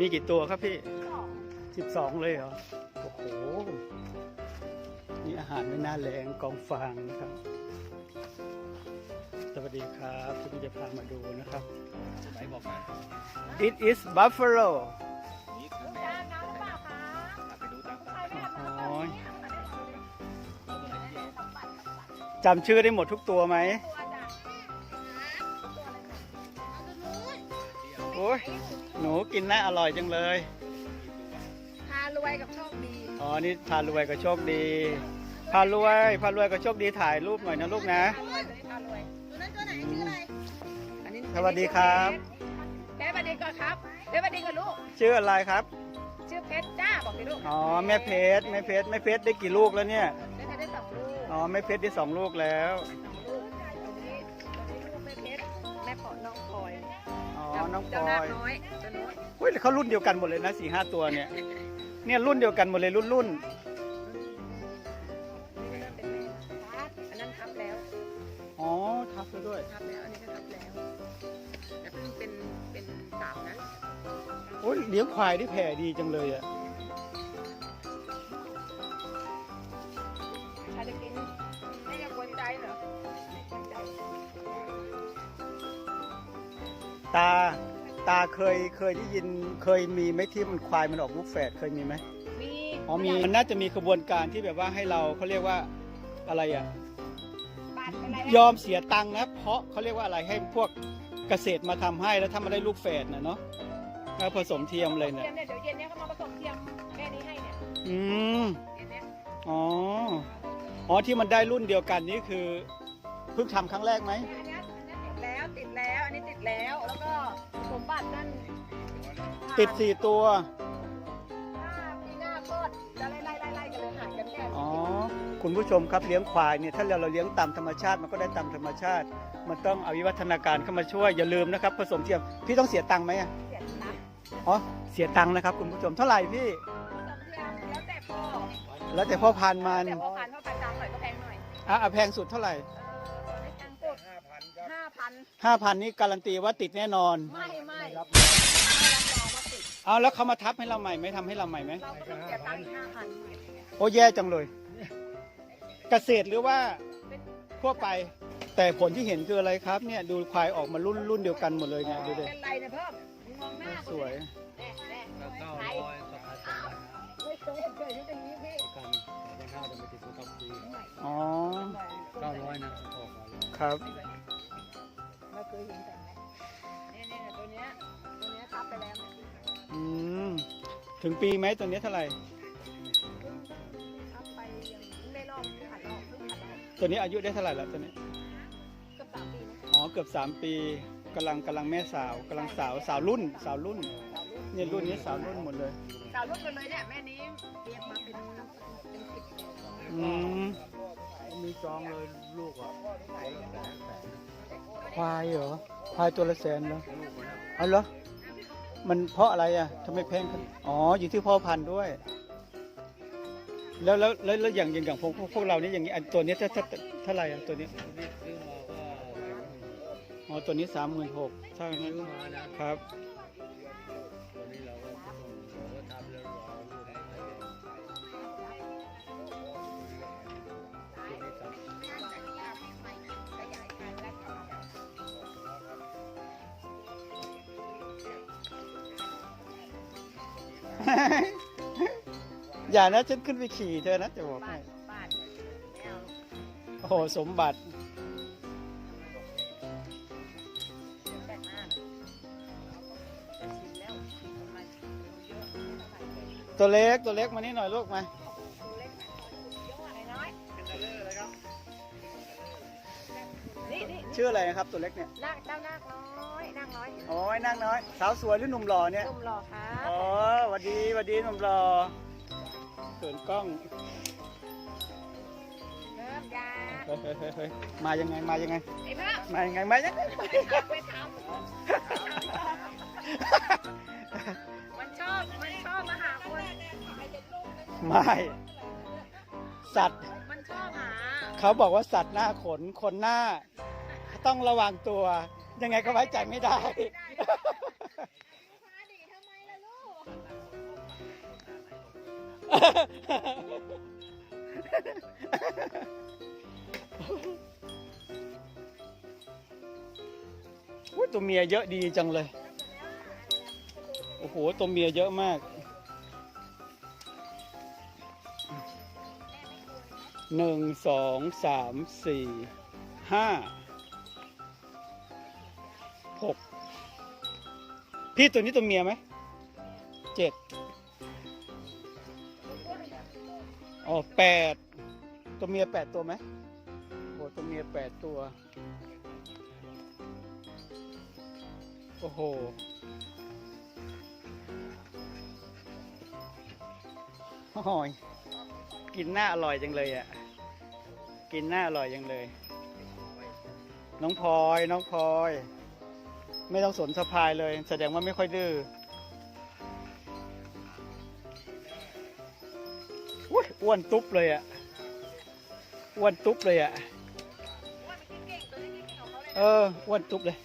มีกี่ตัวครับพี่สิบสองเลยเหรอ โอ้โห นี่อาหารไม่น่าแรงกองฟางนะครับ สวัสดีครับที่จะพามาดูนะครับไหนบอกมา It is buffalo นี่คือแม่จ้าน้ำเปล่าคะไปดูตามตามใครแม่มาโอ้ยเอาตัวไหนที่เอาจำชื่อได้หมดทุกตัวไหม ยโอ้ยหนูกินน่าอร่อยจังเลย พารวยกับโชคดี อ๋อ นี่พารวยก็โชคดี พารวย พารวยก็โชคดีถ่ายรูปหน่อยนะลูกนะ พารวยตัวนี้พารวยตัวนั้นตัวไหนชื่ออะไร อันนี้สวัสดีครับ แม่สวัสดีก่อนครับแม่สวัสดีก่อนลูก ชื่ออะไรครับ ชื่อเพชรจ้าบอกสิลูกอ๋อ แม่เพชร แม่เพชร แม่เพชรได้กี่ลูกแล้วเนี่ยได้เพชรได้สองลูก อ๋อ แม่เพชรได้สองลูกแล้วสองลูกตัว น้องพลเจ้าอนาคยน้อยตัวนู้นเฮ้ยเขารุ่นเดียวกันหมดเลยนะสี่ห้าตัวเนี่ย เนี่ยรุ่นเดียวกันหมดเลยรุ่นรุ่นนี่น่าเป็นแม่ทับอันนั้นทับแล้วอ๋อทับไปด้วยทับแล้ว อันนี้ก็ทับแล้วแต่เพิ่งเป็นเป็นสาวนะโอ้ยเลี้ยงควายได้แผ่ดีจังเลยอะใครจะกินไม่กังวลใจเหรอไม่กังวลใจตา ตาเคยเคยได้ยินเคยมีไหมที่มันควายมันออกลูกแฝดเคยมีไหมมีอ๋อมีมันน่าจะมีกระบวนการที่แบบว่าให้เราเขาเรียกว่าอะไรอะปัดอะไรยอมเสียตังค์นะ เพราะเขาเรียกว่าอะไรให้พวกเกษตรมาทำให้แล้วถ้ามาได้ลูกแฝดนะเนาะแล้วผสมเทียมเลยเนี่ยเดี๋ยวเย็นเนี้ยเขามาผสมเทียมแม่นี้ให้เนี่ยอืมเย็นเนี้ยอ๋ออ๋อที่มันได้รุ่นเดียวกันนี่คือเพิ่งทำครั้งแรกไหม อันเนี้ยอันเนี้ยติดแล้วติดแล้ว อันนี้ติดแล้วแล้วก็ส มบัตินั่นติดสี่ตัวห้าปีหน้าคลอดจะไล่ไล่ไล่ไล่กันเลยห่างกันแค่อ๋อ คุณผู้ชมครับเลี้ยงควายเนี่ยถ้าเราเราเลี้ยงตามธรรมชาติมันก็ได้ตามธรรมชาติ มันต้องเอาวิวัฒนาการเข้ามาช่วยอย่าลืมนะครับ ผสมเทียมพี่ต้องเสียตังค์ไหมอะเสียนะอ๋อเสียตังค์นะครับ คุณผู้ชมเท่าไหร่พี่ ผสมเทียมแล้วแต่พ่อแล้วแต่พ่อพันธุ์มันแต่พ่อพันธุ์พ่อพันธุ์ตังหน่อยก็แพงหน่อยอะอะแพงสุดเท่าไหร่เออให้ตังค์สุดห้าพันห้าพันนี่การันตีว่าติดแน่นอน ไม่ไม่ รับรองว่าติดเอาแล้วเขามาทับให้เราใหม่ไหมทำให้เราใหม่ไหมเราก็ต้องเสียตังค์ห้าพันโอ้แย่จังเลย เกษตรหรือว่าทั่วไป แต่ผลที่เห็นคืออะไรครับเนี่ยดูควายออกมารุ่นรุ่นเดียวกันหมดเลยเนี่ยดูดิเป็นไรนี่ยเพิ่มมองหน้าสวยแน่แน่เก้าใครร้อยสองพันสองพันไม่เคยเห็นเคยเห็นอย่างนี้พี่กันแต่ห้าจะไม่ติดสุขภาพดีอ๋อ เก้าร้อยนะออกมาครับไม่เคยเห็นแต่ไหน เนี่ยเนี่ยตัวเนี้ยตัวเนี้ยทับไปแล้วเนี่ยอืมถึงปีไหมตัวเนี้ยเท่าไหร่เพิ่งทับไปยังเพิ่งได้รอบเพิ่งผ่านรอบเพิ่งผ่านรอบตัวนี้อายุได้เท่าไหร่แล้วตัวนี้เกือบสามปีนะอ๋อเกือบสามปีกำลังกำลังแม่สาวกำลังสาวสาวรุ่น สาวรุ่นสาวรุ่นเนี่ยรุ่นนี้สาวรุ่นหมดเลย สาวรุ่นกันเลยเนี่ยแม่นี้เรียกมาเป็นเป็นสิบเลยอืม มีจองเลยลูกอะ ควายเหรอ ควายตัวละแสนเหรอเอาเหรอ มันเพราะอะไรอะทำไมแพงขนาดอ๋อ อยู่ที่พ่อพันธุ์ด้วย แล้วแล้วแล้วแล้วอย่างอย่างอย่างพวกพวกพวกเรานี่อย่างนี้อันตัวนี้ถ้าถ้าเท่าไหร่อะตัวนี้นี่ซื้อมาก็อ๋อ ตัวนี้สามหมื่นหกใช่ไหมครับ อย่านะฉันขึ้นไปขี่เธอนะจะบอกบ้าให้นบ้านไม่เอาโอ้โหสมบัติแต่งหน้าน่ะจะชินแล้วทำไมเยอะเท่าไหร่เองตัวเล็กตัวเล็กมานี่หน่อยลูกมาตัวเล็กไหมเยอะอะไรน้อยนี่นี่ชื่ออะไรนะครับตัวเล็กเนี่ยนาคเจ้านาคน้อย นาคน้อยโอ้ยนั่งน้อย สาวสวยหรือหนุ่มหล่อเนี่ยนุ่มหล่อครับอ๋อหวัดดีหวัดดีหนุ่มหล่อเขินกล้อง เริ่มยาเฮ้ยเฮ้ยเฮ้ยเฮ้ยมายังไงมายังไง ไอ้เพิ่มมายังไงมายังไงไปทำมันชอบมันชอบมาหาคนไม่สัตว์มันชอบหาเขาบอกว่าสัตว์หน้าขนคนหน้า ต้องระวังตัว ยังไงก็ไว้ใจไม่ได้พาดีทำไมล่ะลูก อุ๊ยตัวเมียเยอะดีจังเลย โอ้โห ตัวเมียเยอะมาก หนึ่งสองสามสี่ห้า หกพี่ตัวนี้ตัวเมียไหมเจ็ดอ๋อแปดตัวเมียแปดตัวไหมโอ้ตัวเมียแปดตัว โอ้โหโอ้ยกินหน้าอร่อยจังเลยอะ กินหน้าอร่อยจังเลย น้องพลอย น้องพลอย ไม่ต้องสนสะพายเลย แสดงว่าไม่ค่อยดื้ออ้วนตุ๊บเลยอะอ้วนตุ๊บเลยอะเอออ้วนตุ๊บเลย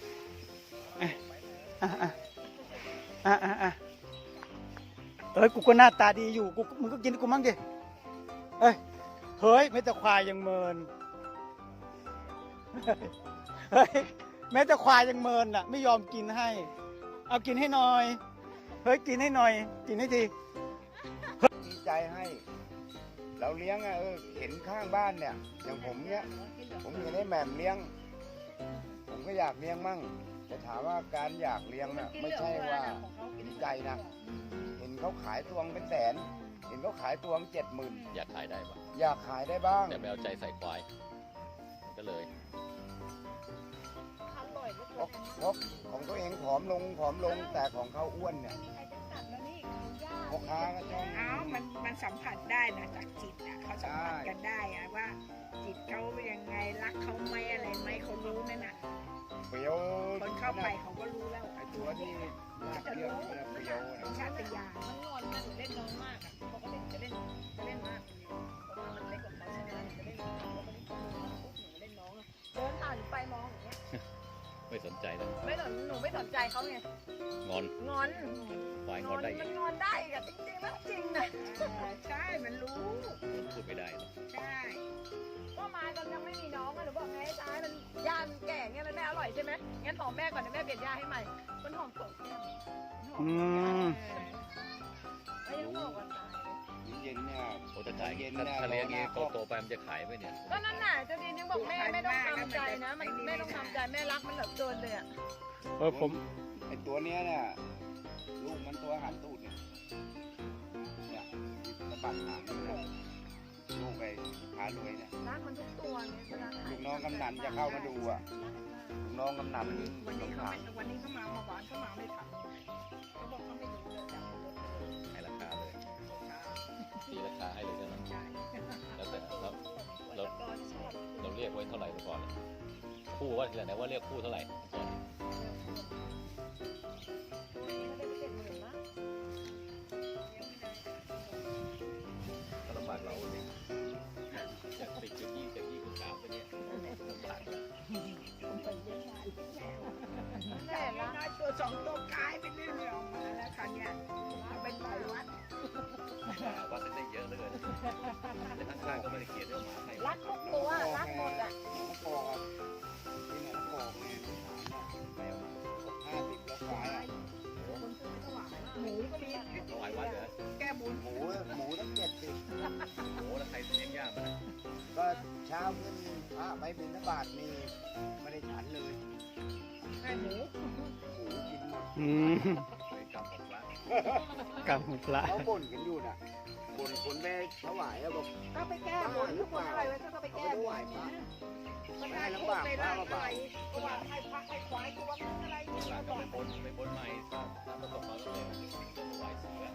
อะอะอะอะอะอะเอ้ยกูก็หน้าตาดีอยู่กูมึงก็กินกูมั่งดิเอ้ยเฮ้ยไม่แต่ควายยังเมินเฮ้ย แม้แต่ควายยังเมินอะ ไม่ยอมกินให้ เอากินให้หน่อย เฮ้ยกินให้หน่อย กินให้ทีดีใจให้ เราเลี้ยงอะเออเห็นข้างบ้านเนี่ย อย่างผมเนี่ยผมเห็นไอ้แหม่มเลี้ยง ผมก็อยากเลี้ยงมั่งแต่ถามว่าการอยากเลี้ยงน่ะไม่ใช่ว่าดีใจนะเห็นเขาขายตัวงเป็นแสน เห็นเขาขายตัวงเจ็ดหมื่นอยากขายได้ปะอยากขายได้บ้างแต่ไม่เอาใจใส่ควาย ก็เลยอร่อย เหลือเพเกิราะนเพราะของตัวเองผอมลงผอมลงแต่ของเขาอ้วนเนี่ยใครจะตัดแล้วนี่ของย่าพ่อค้าก็จ้อง อ้าวมันมันสัมผัสได้นะจากจิตอะเขาสัมผัสกันได้อะว่า จิตเขายังไงรักเขาไหมอะไรไหมเขารู้นั่นน่ะเปรี้ยวคนเข้าไปเขาก็รู้แล้วไอ้ตัวที่ลากเรียกเนี่ยเปรี้ยวสัญนะชาตญาณมันงอนมันหนูเล่นน้องมากอะปกติจะเล่นจะเล่นมากเพราะว่ามันเล็กกว่าเขาใช่ไหมจะเล่น ไม่สนใจนะไม่สนหนูไม่สนใจเขาไงงอนงอนควายงงออนนได้อีมักนงอนได้อะจริงๆแล้วจริงนะเออใช่มันรู้พูดไม่ได้หรอกใช่ก็มาตอนยังไม่มีน้องอะหนูบอกไงตายมันย่ามันแก่เงี้ยมันไม่อร่อยใช่ไหมงั้นหอมแม่ก่อนเดี๋ยวแม่เปลี่ยนยาให้ใหม่มันหอมสดแก้มมันหอมอืม ไม่ยังบอกว่าตายเล ยเย็นๆเนี่ยโอ้แต่ขายเย็นถ้าเนี่ยถ้าเลี้ยงงี้รอหน้าโตโตๆไปมันจะขายไหมเนี่ยก็นั่นน่ะเจะดีนยังบอกแม่ไม่ต้องทำใจนะ มันแม่ต้องทำใจแม่รักมันเหลือเกินเลยอะเออผมไอ้ตัวเนี้ยเนี่ยลูกมันตัวหันตูดเนี่ยเนี่ยสะบัดหางเนี่ยลูกไอ้พารวยเนี่ยรักมันทุกตัวเนี่ยเวลาขายลูกน้องกำนันจะเข้ามาดูอะลูกน้องกำนันวันนี้วันสนี้งเขาขลาไม่วันนี้เขามาเมื่อวานเขามาไม่ทันเขา ไว้เท่าไหร่ก่อนคู่ว่าที่ไหนว่าเรียกคู่เท่าไหร่ก่อนก็ลำบากเราเนี่ยจากสิบจากยี่จากยี่สิบสามไปเนี่ยลำบากแล้วแม่รักน้อยตัวสองตัวกลายเป็นเรื่องออกมาแล้วคันเนี้ยเอาเป็นปล่อยวัดวัดได้เยอะเหลย แต่ข้างๆก็ไม่ได้เขียนเรื่องหมาให้รักทุกตัวรักหมดอะน้องปอกอะที่ไหนน้องปอกเนี่ยแมวห้าสิบแล้วขายอะหมูก็มีถวายวัดเหรอแก้บุญหมูหมูตั้งเจ็ดสิบโอ้แล้วใครเลี้ยงยากมันก็เช้าขึ้นพระไปบิณฑบาตนี่ไม่ได้ฉันเลยให้หมูหมูกินหมดอืม ไปกลับของพระกำของพระเขาบ่นกันอยู่น่ะ บ่นคนไปถวายอะบอกก็ไปแก้บนทุกคนอะไรไว้ก็ไปแก้บนมันได้พูดไปได้อะไรก็ว่าให้พักให้ควายตัวนึงอะไรหนี่ลัมางบก็อกไปบนไปบนใหม่ถ้าถ้าประสบความสำเร็จจะถวายเสือ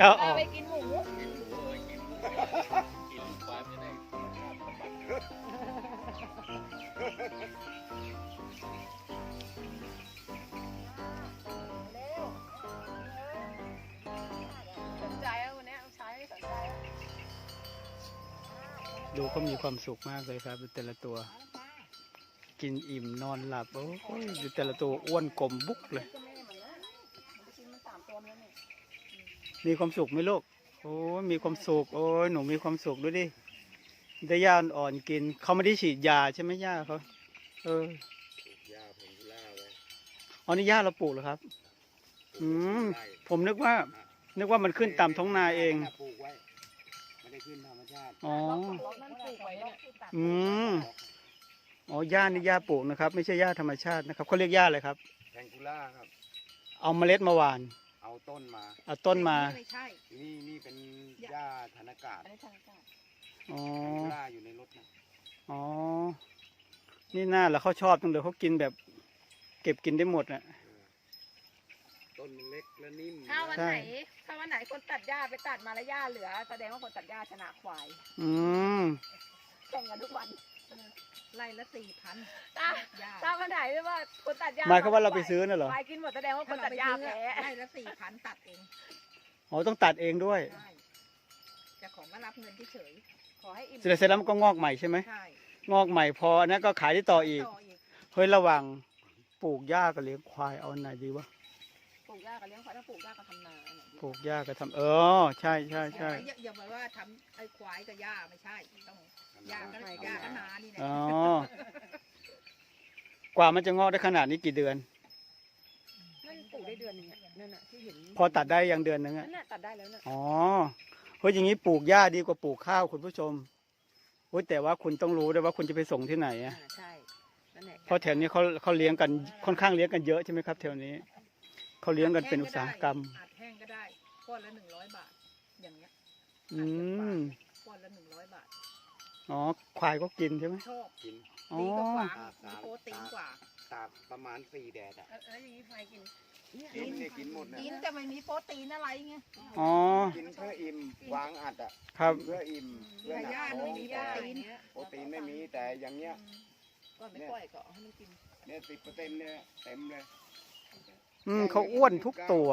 เอาออกไปกินหมูกินหมูเลยกินหมูกินควายมันจะได้ ดูเขามีความสุขมากเลยครับแต่ละตัว กินอิ่มนอนหลับ โอ้ยดูแต่ละตัวอ้วนกลมบุกเลย มีความสุขไหมลูก โอ้ยมีความสุข โอ้ยหนูมีความสุขดูดิ ได้ย่าอ่อนกิน เขาไม่ได้ฉีดยาใช่ไหมย่าเขาเออหญ้าเพนกุล่าไว้อ๋อนี่ย่าเราปลูกเหรอครับ อืม ผมนึกว่า นึกว่ามันขึ้นตามท้องนาเองปลูกไว้ ไม่ได้ขึ้นธรรมชาติอ๋อรถนั่นปลูกไว้เนี่ยอืม อ๋อย่านี่ย่าปลูกนะครับ ไม่ใช่ย่าธรรมชาตินะครับเขาเรียกย่าอะไรครับแพงกุล่าครับ เอาเมล็ดมาหว่าน เอาต้นมา เอาต้นมา ไม่ใช่ นี่นี่เป็นหญ้าธนากาศอันนี้ทางการอ๋อแพงกุล่าอยู่ในรถนะอ๋อ นี่น่าแล้วเขาชอบจังเลยเขากินแบบ เก็บกินได้หมดน่ะต้นมันเล็กและนิ่มถ้าวันใช่ไหน ถ้าวันไหนคนตัดหญ้าไปตัดมาแล้วหญ้าเหลือแสดงว่าคนตัดหญ้าชนะควายอืมแข่งกันทุกวันไล่ละสี่พันถ้าย่าถ้าวันไหนที่ว่าคนตัดหญ้าหมายความว่าเราไปซื้อน่ะเหรอควายกินหมดแสดงว่าคนตัดหญ้าแพ้ไล่ละสี่พันตัดเองอ๋อต้องตัดเองด้วยใช่เจะของก็รับเงินเฉยขอให้อิ่มเสร็จเสร็จแล้วมันก็งอกใหม่ใช่ไหมๆใช่งอกใหม่พออันนั้นก็ขายได้ต่ออีกต่ออีกเฮ้ยระหวังปลูกหญ้ากับเลี้ยงควายเอาอันไหนดีวะ ปลูกหญ้ากับเลี้ยงควายถ้าปลูกหญ้ากับทำนาเนี่ยปลูกหญ้ากับทำเออ ใช่ใช่ใช่อย่าอย่ามาว่าทำไอ้ควายกับหญ้าไม่ใช่ต้องหญ้าก็หญ้าก็นานี่แหละอ๋อกว่ามันจะงอกได้ขนาดนี้กี่เดือน นั่นปลูกได้เดือนหนึงอะนั่นน่ะที่เห็นพอตัดได้ยังเดือนนึงนั่อะนน่ะตัดได้แล้วน่ะอ๋อเฮ้ยอย่างนี้ปลูกหญ้าดีกว่าปลูกข้าวคุณผู้ชมเฮ้ยแต่ว่าคุณต้องรู้ด้วยว่าคุณจะไปส่งที่ไหนอะอ่าใช่นั่นแหละเพราะแถวนี้เขาเขาเลี้ยงกันค่อนข้างเลี้ยงกันเยอะใช่ไหมครับแถวนี้ เขาเลี้ยงกันเป็นอุตสาหกรรมอัดแห้งก็ได้ก้อนละหนึ่งร้อยบาท อย่างเงี้ยอืมก้อนละหนึ่งร้อยบาท อ๋อ ควายก็กินใช่ไหมชอบกินอ๋อดีกว่าอ่ามีโปรตีนกว่าตากประมาณสี่แดดอะแล้วแล้วอย่างนี้ใครกินกินเนี่ยกินหมดนะกินแต่ไม่มีโปรตีนอะไรไงอ๋อ กินเพื่ออิ่มวางอัดอะครับกินเพื่ออิ่มเพื่อหนักย่าท้ไม่องมีแต่โปรตีนโปรตีนไม่มีแต่อย่างเงี้ยก่อนไม่ปล่อยก็เอาให้มันกินเนี่ยสิบเปอร์เซ็นต์เนี่ยเต็มเลย อืมเขาอ้วนทุกตัว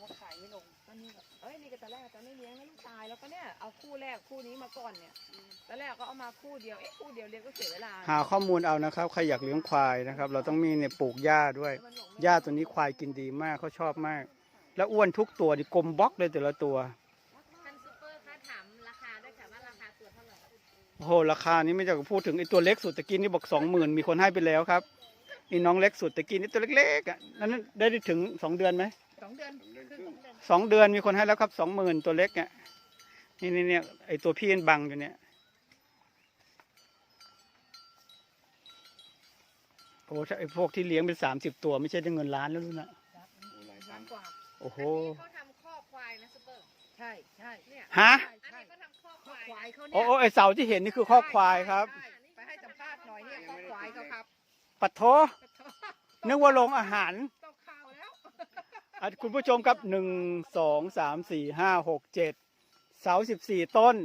ว่าขายไม่ลงก็นี่ก็เอ้ยนี่ก็ตอนแรกจะไม่เลี้ยงนะลูกตายแล้วก็เนี่ยเอาคู่แรกคู่นี้มาก่อนเนี่ยตอนแรกก็เอามาคู่เดียวเอ๊ะคู่เดียวเลี้ยงก็เสียเวลาหาข้อมูลเอานะครับใครอยากเลี้ยงควายนะครับ เราต้องมีเนี่ยปลูกหญ้าด้วยแล้วมันบอกไม่หญ้าตัวนี้ควายกินดีมากเขาชอบมาก แล้วอ้วนทุกตัวดิกลมบล็อกเลยแต่ละตัวท่านซูเปอร์คะถามราคาด้วยค่ะว่าราคาตัวเท่าไหร่ โอ้โหราคานี้ไม่จะพูดถึงไอ้ตัวเล็กสุดตะกี้นี่บอกสองหมื่นมีคนให้ไปแล้วครับ นี่น้องเล็กสุดตะกี้นี่ตัวเล็กๆอะนั้นได้ถึงสองเดือนไหมสองเดือนเดือนคครึ่รึ่งงสองเดือนมีคนให้แล้วครับสองหมื่นตัวเล็กอะนี่นี่เนี่ยไอ้ตัวพี่บังอยู่เนี่ยโอ้ถ้าไอ้พวกที่เลี้ยงเป็นสามสิบตัว ไม่ใช่ได้เงินล้านแล้วลูกนะโอ้หลายตัล้างนค์กว่าโอ้โหเขาทำคอกควายนะซูเปอร์ใช่ใช่เนี่ยฮะ ใช่อันใช่นี้ก็ทำคอกคข้อวายควายเขาโอ้เนี่ยโอ้ไอเสาที่เห็นนี่คือข้อกควายครับ ใช่ไปให้สัมภาษณ์หน่อยเนี่ยข้อควายเขาครับ ปัดโทนึกว่าโรงอาหารต้องข้าวแล้วอะคุณผู้ชมครับหนึ่งสองสามสี่ห้าหกเจ็ดเสาสิบสี่ต้น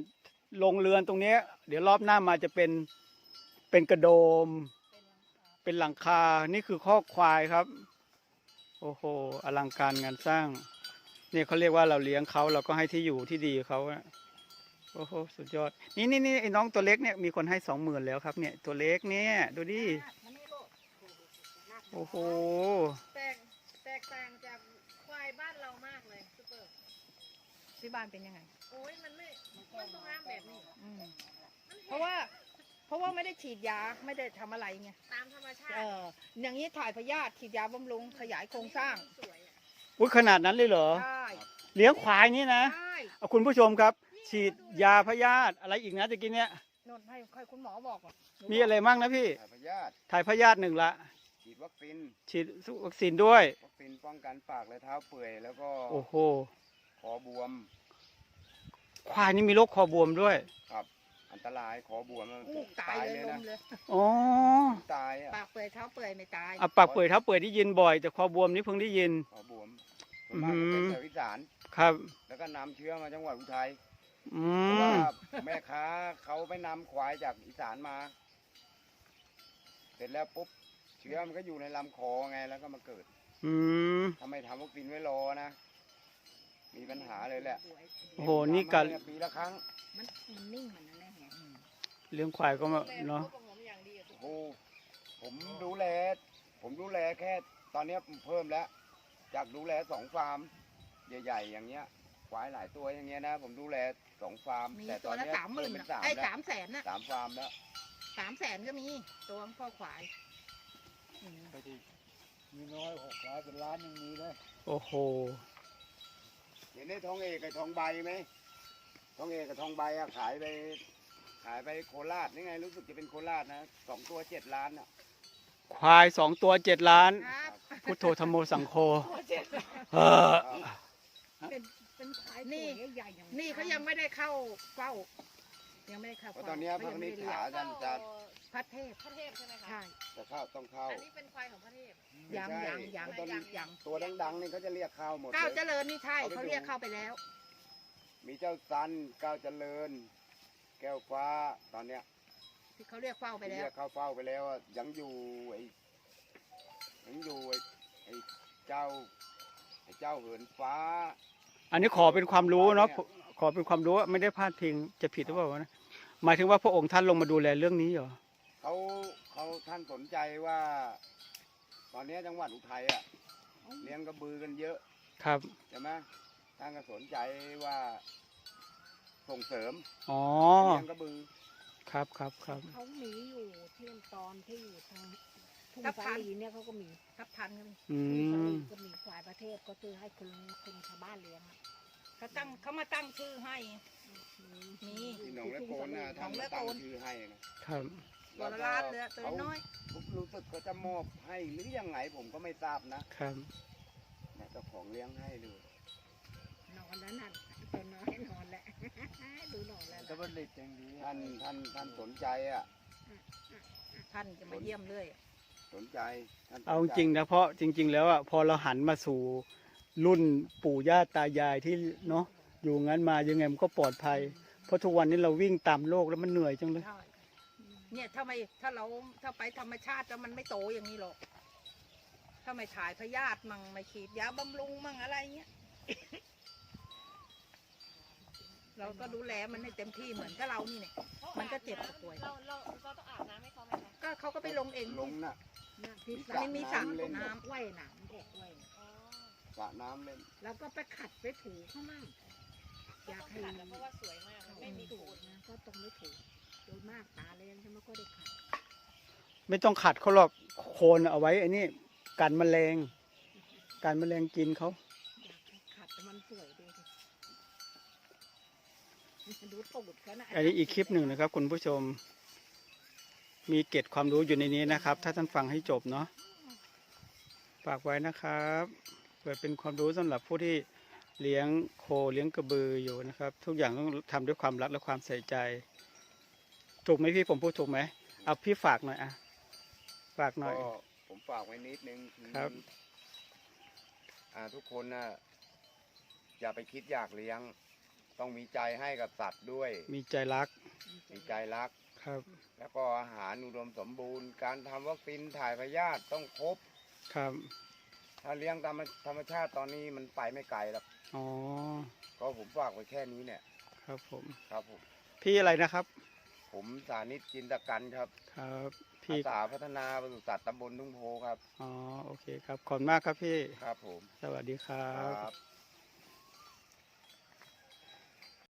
ลงเรือนตรงเนี้ยเดี๋ยวรอบหน้ามาจะเป็นเป็นกระโดม เป็นหลังคา นี่คือข้อกควายครับ โอ้โห อลังการงานสร้าง เนี่ยเขาเรียกว่าเราเลี้ยงเขาเราก็ให้ที่อยู่ที่ดีเขาอะโอ้โห สุดยอด นี่นี่นี่ไอ้น้องตัวเล็กเนี่ยมีคนให้สองหมื่นแล้วครับเนี่ย ตัวเล็กเนี่ย ดูดิ โอ้โห แตกแตกต่างจากควายบ้านเรามากเลยซูเปอร์ที่บ้านเป็นยังไง โอ้ยมันไม่ มันต้องห้ามแบบนี้อืมเพราะว่า เพราะว่าไม่ได้ฉีดยาไม่ได้ทำอะไรไง ตามธรรมชาเอติออย่างนี้ถ่ายพยาธิฉีดยาบำรุงขยายโครงสร้าง สวยอะอุ้ยขนาดนั้นเลยเหรอ ใช่เลี้ยงควายนี่นะ ใช่เอาคุณผู้ชมครับ ฉีดยาพยาธิอะไรอีกนะตะกี้เนี่ย นนท์ให้ให้คุณหมอบอกก่อนมีอะไรมั่งนะพี่ ถ่ายพยาธิถ่ายพยาธิหนึ่งละ ฉีดวัคซีนฉีดวัคซีนด้วย วัคซีนป้องกันปากและเท้าเปื่อยแล้วก็โอ้โหคอบวม ควายนี่มีโรคคอบวมด้วย ครับ อันตรายคอบวมอู้ตายเลยลนะมเลยอ๋อตายอะปากเปื่อยเท้าเปื่อยไม่ตายอะปากเปื่อยเท้าเปื่อยได้ยินบ่อย แต่คอบวมนี่เพิ่งได้ยินคอบวมส่วนมากจะเป็นแถวอีสานครับ แล้วก็นำเชื้อมาจังหวัดอุทัยอืเพราะว่ามแม่ค้าเขาไปนำควายจากอีสานมา เสร็จแล้วปุ๊บ เชื้อมันก็อยู่ในลำคอไงแล้วก็มาเกิดอืม ทำไมทำวัคซีนไว้รอนะ มีปัญหาเลยแหละโอ้โหนี่การทำมาเยปีละครั้ง มันมันนิ่งมันนั่นแหละไงเลี้ยงควายก็มาเนาะแต่พวกผมอย่างดีอะโอ้โหผมดูแล ผมดูแลแค่ ตอนเนี้ยผมเพิ่มแล้ว จากดูแลสองฟาร์ม ใหญ่ ๆ อย่างเงี้ย ควายหลายตัวอย่างเงี้ยนะ ผมดูแลสองฟาร์ม มีแต่ตตัอวนละเนี้ยสามหมื่นเพิ่เป็นสามไอ้แล้วสามแสนน่ะสามฟาร์มแล้วสามแสนก็มีตัวพ่อควายอืม ไปดิมีน้อยหกร้อยเป็นล้านยังมีเลยโอ้โห เห็นได้ทองเอกกับทองใบไหมทองเอกกับทองใบอะขายไป ขายไปโคราชนี่ไง รู้สึกจะเป็นโคราชนะสองตัวเจ็ดล้านอะควายสองตัวเจ็ดล้าน ครับพุทโธธรรมโมสังโฆตัวเจ็ดเออเป็นเป็นขายนี่ตัวใหญ่ๆอย่างนี่เขายังไม่ได้เข้าเฝ้า ยังไม่ได้เข้าเพราะเฝ้าตอนเนี้ยพระเขานิยังษไม่ได้ฐาเรียกท่านจะ พระเทพพระเทพใช่ไหมคะใช่จะเข้าต้องเข้าอันนี้เป็นควายของพระเทพ ยังไม่ใช่ยังยังตอนยังยัง ตัวดังๆนี่เขาจะเรียกเข้าหมดก้าวเลเจยริญนี่ใช่เอาไปเขาดูเรียกเข้าไปแล้ว มีเจ้าซันก้าวเจริญ แก้วฟ้าตอนเนี้ยที่เขาเรียกเฝ้าไปแล้ว เรียกเข้าเฝ้าไปแล้วอะยังอยู่ไอ้ยังอยู่ไอ้ไอ้เจ้าไอ้เจ้าเหินฟ้า อันนี้ขอเป็นความรู้เนาะขอเป็นความรู้ไม่ได้พลาดพิงจะผิดหรือเปล่าวะนะหมายถึงว่าพระองค์ท่านลงมาดูแลเรื่องนี้เหรอ เขาเขาท่านสนใจว่า ตอนเนี้ยจังหวัดอุทัยอะเลี้ยงกระบือกันเยอะครับใช่ไหมท่านก็สนใจว่าส่งเสริมอ๋อเลี้ยงกระบือ ครับครับครับเขามีอยู่ที่ตอนที่อยู่ทางทุ่งทับทัสาน ลีเนี่ยเขาก็มีทับทันก็มีอืทุ่งสาลีมก็มีควายประเทศก็ซื้อให้คนคนชาวบ้านเลี้ยงอะเขาตั้งเขามาตั้งชื่อให้ มี ที่หนองและโกนนะท่านหนองและตั้งโกนชื่อให้นะครับ ตัวละล้านเหลือตัวน้อยผมรู้สึกเขาจะมอบให้หรือยังไงผมก็ไม่ทราบนะครับเนี่ยเจ้าของเลี้ยงให้เลยนอนแล้วนั่นตัวน้อยนอนแล้วดูนอนแล้วจะผลิตอย่างดีท่านท่านท่านสนใจอะท่านจะมาเยี่ยมเรื่อยสนใจท่านสนใจเอาจริงนะเพราะจริง ๆ แล้วอะพอเราหันมาสู่รุ่นปู่ย่าตายายที่เนาะอยู่งั้นมายังไงมันก็ปลอดภัย เพราะทุกวันนี้เราวิ่งตามโลกแล้วมันเหนื่อยจังเลยใช่ เนี่ยถ้าไม่ถ้าเราถ้าไปธรรมชาติแล้วมันไม่โตอย่างนี้หรอก ถ้าไม่ถ่ายพยาธิมั่งไม่ฉีดยาบำรุงมั่งอะไรเงี้ย เราก็ดูแลมันให้เต็มที่เหมือนกับเรานี่เนี่ยมันก็เจ็บกับป่วย เราเราเราต้องอาบน้ำให้เขาไหมคะก็เขาก็ไปลงเองลงน่ะน้ำที่สระไม่มีสระน้ำเล่น น้ำว่ายน้ำแดกว่ายอ๋อสระน้ำเล่นแล้วก็ไปขัดไปถูข้างล่างอต้ยาอกงให้ขัดนะเพราะว่าสวยมากมันไม่มีถูขนนะก็ต้องไม่ถูก โดยมากตาเลี้ยงใช่ไหมก็ได้ขัดไม่ต้องขัดเขาหรอกโคนเอาไว้ไอ้นี่กันแมลงกันแมลงกินเขาอยากให้ขัดแต่มันสวยดูสิดูตูดเขานะอันนี้อีกคลิปหนึ่งนะครับ คุณผู้ชม มีเกร็ดความรู้อยู่ในนี้นะครับ ถ้าท่านฟังให้จบเนาะฝากไว้นะครับ เปิดเป็นความรู้สำหรับผู้ที่เลี้ยงโคเลี้ยงกระบืออยู่นะครับ ทุกอย่างต้องทำด้วยความรักและความใส่ใจ ถูกไหมพี่ผมพูดถูกไหมเอาพี่ฝากหน่อยอะฝากหน่อย ก็ผมฝากไว้นิดนึงคือครับ อ่าทุกคนน่ะอย่าไปคิดอยากเลี้ยง ต้องมีใจให้กับสัตว์ด้วย มีใจรักมีใจรัก ครับแล้วก็อาหารอุดมสมบูรณ์ การทำวัคซีนถ่ายพยาธิต้องครบ ครับถ้าเลี้ยงตามธรรมชาติตอนนี้มันไปไม่ไกลแล้วอ๋อก็ผมฝากไว้แค่นี้เนี่ยครับผม ครับผม พี่อะไรนะครับ ผมสานิตจินตกันครับ ครับอาพี่สาพัฒนาปศุสัตว์ตำบลทุ่งโพครับ อ๋อโอเคครับขอบคุณมากครับพี่ ครับผม สวัสดีครัคบรับ